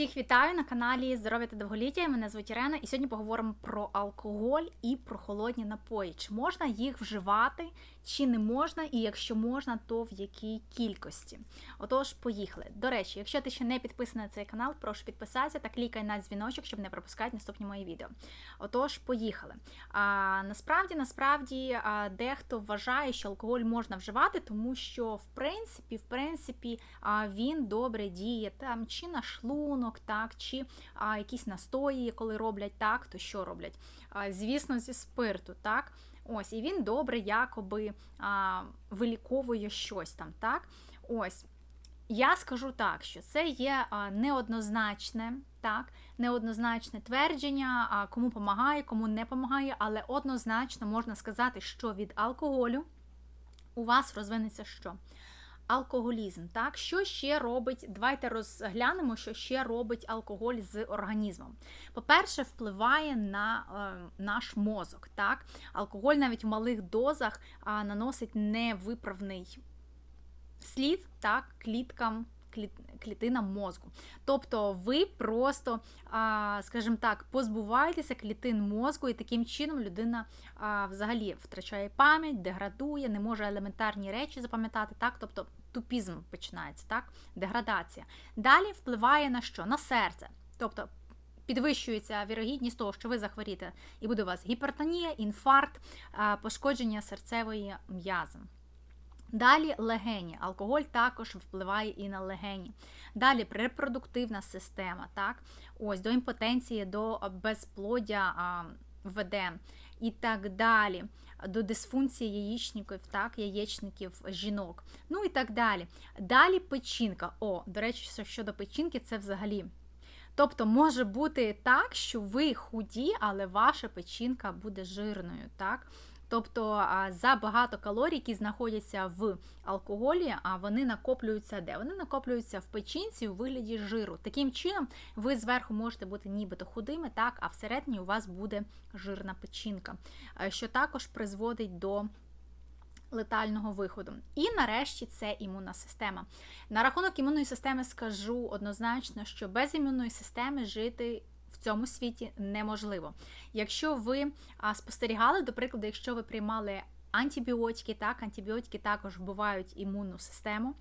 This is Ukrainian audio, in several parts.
Всіх вітаю на каналі Здоров'я та довголіття. Мене звуть Ірена, і сьогодні поговоримо про алкоголь і про холодні напої. Чи можна їх вживати, чи не можна, і якщо можна, то в якій кількості. Отож, поїхали. До речі, якщо ти ще не підписаний на цей канал, прошу підписатися та клікай на дзвіночок, щоб не пропускати наступні мої відео. Отож, поїхали. А насправді, насправді, а, дехто вважає, що алкоголь можна вживати, тому що в принципі, в принципі, а, він добре діє там чи на шлунок, так, чи а, якісь настої, коли роблять так, то що роблять? А, звісно, зі спирту, так. Ось, і він добре якоби а, виліковує щось там, так? Ось. Я скажу так, що це є неоднозначне, так, неоднозначне твердження, кому допомагає, кому не допомагає, але однозначно можна сказати, що від алкоголю у вас розвинеться що? Алкоголізм, так, що ще робить? Давайте розглянемо, що ще робить алкоголь з організмом. По-перше, впливає на е, наш мозок. Так, алкоголь навіть в малих дозах е, наносить невиправний слід так, кліткам. Клітинам мозку. Тобто ви просто, скажімо так, позбуваєтеся клітин мозку, і таким чином людина взагалі втрачає пам'ять, деградує, не може елементарні речі запам'ятати. так, тобто тупізм починається, так, деградація. Далі впливає на що? На серце. Тобто підвищується вірогідність того, що ви захворіте, і буде у вас гіпертонія, інфаркт, пошкодження серцевої м'язи. Далі легені. Алкоголь також впливає і на легені. Далі репродуктивна система, так? Ось до імпотенції, до безплодя веде і так далі. До дисфункції яєчників, так, яєчників жінок. Ну і так далі. Далі печінка. О, до речі, щодо печінки, це взагалі. Тобто може бути так, що ви худі, але ваша печінка буде жирною. так? Тобто за багато калорій, які знаходяться в алкоголі, а вони накоплюються де? Вони накоплюються в печінці у вигляді жиру. Таким чином, ви зверху можете бути нібито худими, так, а всередині у вас буде жирна печінка, що також призводить до летального виходу. І нарешті це імунна система. На рахунок імунної системи скажу однозначно, що без імунної системи жити цьому світі неможливо. Якщо ви спостерігали, до прикладу, якщо ви приймали антибіотики, так, антибіотики також вбивають імунну систему.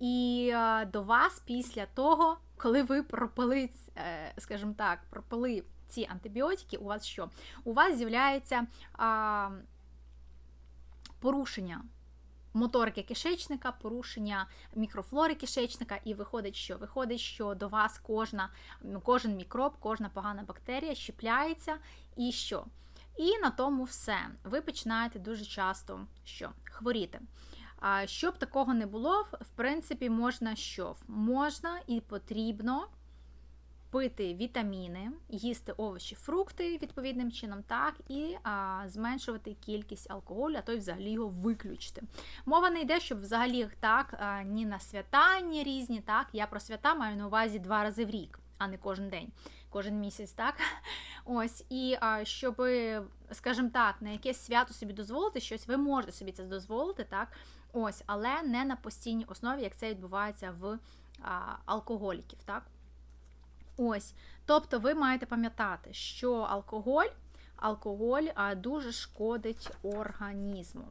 І до вас після того, коли ви пропили, е, скажімо так, пропили ці антибіотики, у вас що? У вас з'являється порушення моторики кишечника, порушення мікрофлори кишечника, і виходить, що виходить, що до вас кожна, кожен мікроб, кожна погана бактерія щепляється і що? І на тому все. Ви починаєте дуже часто що? хворіти. Щоб такого не було, в принципі, можна що? Можна і потрібно пити вітаміни, їсти овочі, фрукти відповідним чином, так, і а, зменшувати кількість алкоголю, а то й взагалі його виключити. Мова не йде, щоб взагалі так, а, ні на свята, ні різні. так, Я про свята маю на увазі два рази в рік, а не кожен день. Кожен місяць, так? Ось, і а, щоб, скажімо так, на якесь свято собі дозволити щось, ви можете собі це дозволити, так? Ось, але не на постійній основі, як це відбувається в а, алкоголіків, так? Ось, тобто ви маєте пам'ятати, що алкоголь. Алкоголь дуже шкодить організму.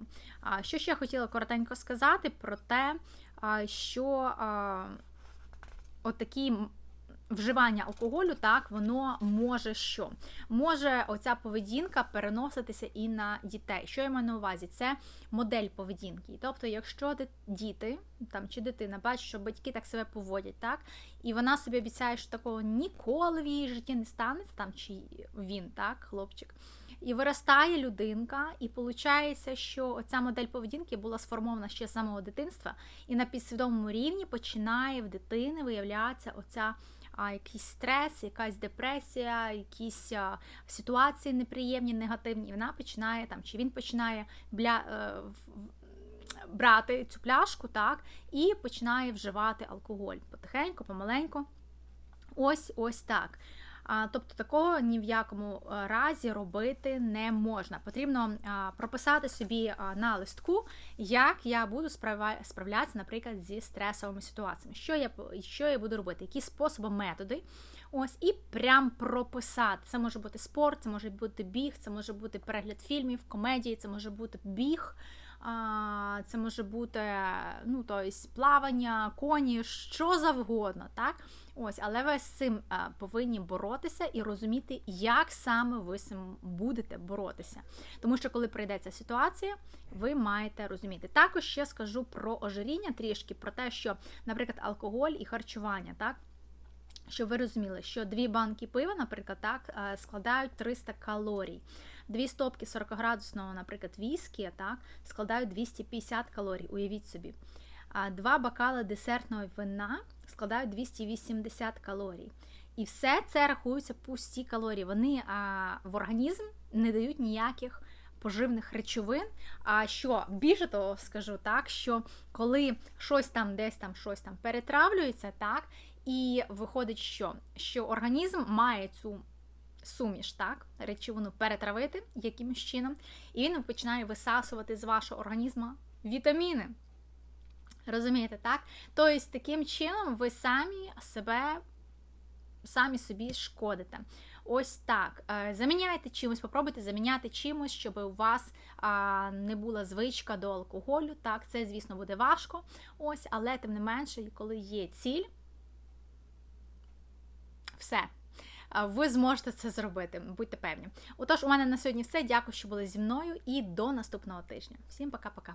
Що ще я хотіла коротенько сказати про те, що отакі вживання алкоголю, так, воно може що? Може оця поведінка переноситися і на дітей. Що я маю на увазі? Це модель поведінки. Тобто, якщо діти там чи дитина бачить, що батьки так себе поводять, так, і вона собі обіцяє, що такого ніколи в її житті не станеться, там чи він, так, хлопчик. І виростає людинка, і виходить, що оця модель поведінки була сформована ще з самого дитинства, і на підсвідомому рівні починає в дитини виявлятися оця а, якийсь стрес, якась депресія, якісь а, ситуації неприємні, негативні, і вона починає там, чи він починає бля, е, брати цю пляшку, так, і починає вживати алкоголь потихеньку, помаленьку. Ось ось так. Тобто такого ні в якому е, разі робити не можна. Потрібно прописати собі на листку, як я буду справлятися, наприклад, зі стресовими ситуаціями. Що я, що я буду робити, які способи, методи. Ось і прям прописати. Це може бути спорт, це може бути біг, це може бути перегляд фільмів, комедії, це може бути біг. Це може бути ну, тобто, плавання, коні, що завгодно, так? Ось, але ви з цим повинні боротися і розуміти, як саме ви з цим будете боротися. Тому що, коли прийде ця ситуація, ви маєте розуміти. Також ще скажу про ожиріння трішки, про те, що, наприклад, алкоголь і харчування, так. Щоб ви розуміли, що дві банки пива, наприклад, так, е, складають 300 калорій. Дві стопки 40-градусного, наприклад, віскі, так, складають 250 калорій, уявіть собі. А два бокали десертного вина складають 280 калорій. І все це рахуються пусті калорії. Вони а, в організм не дають ніяких поживних речовин. А що більше того, скажу так, що коли щось там десь там щось там перетравлюється, так, і виходить, що, що організм має цю суміш, так, речовину перетравити якимось чином, і він починає висасувати з вашого організму вітаміни. Розумієте, так? Тобто, таким чином ви самі себе, самі собі шкодите. Ось так. Е, Заміняйте чимось, попробуйте заміняти чимось, щоб у вас не була звичка до алкоголю. Так, це, звісно, буде важко. Ось, але тим не менше, коли є ціль, все. Ви зможете це зробити, будьте певні. Отож, у мене на сьогодні все. Дякую, що були зі мною, і до наступного тижня. Всім пока-пока.